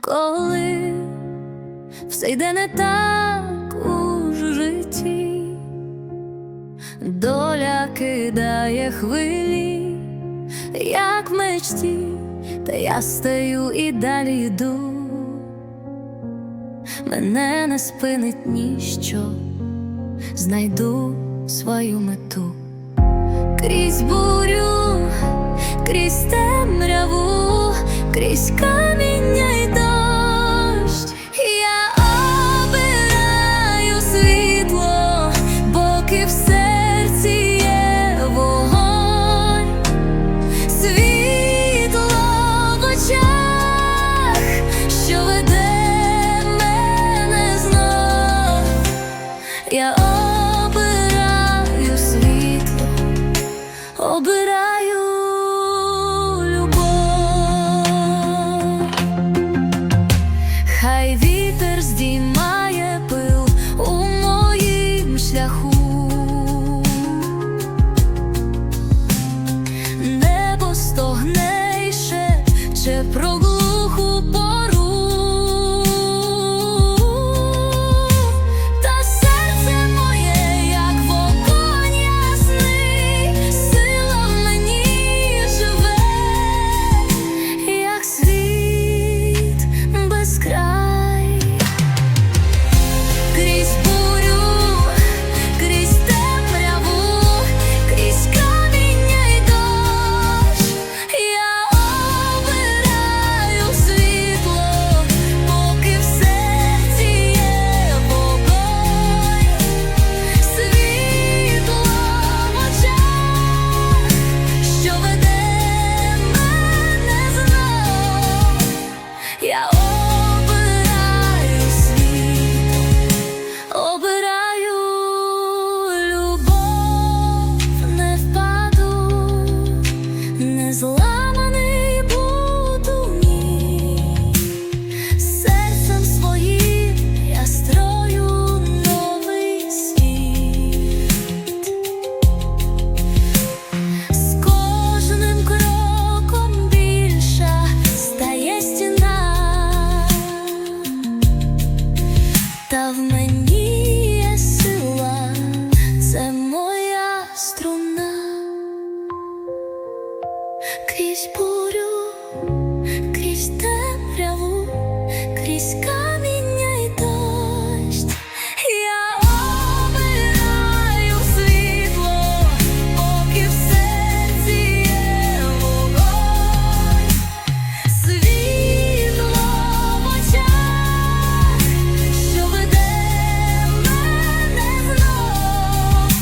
коли все йде не так у житті, доля кидає хвилі, як в мечті, та я стою і далі йду. Мене не спинить ніщо, знайду свою мету крізь бурю, крізь темряву, крізь каміння й Я обираю світло, обираю любов. Хай вітер здіймає крізь бурю, крізь темряву, крізь каміння і дощ. Я обираю світло, поки в серці є вогонь. Що веде мене знов.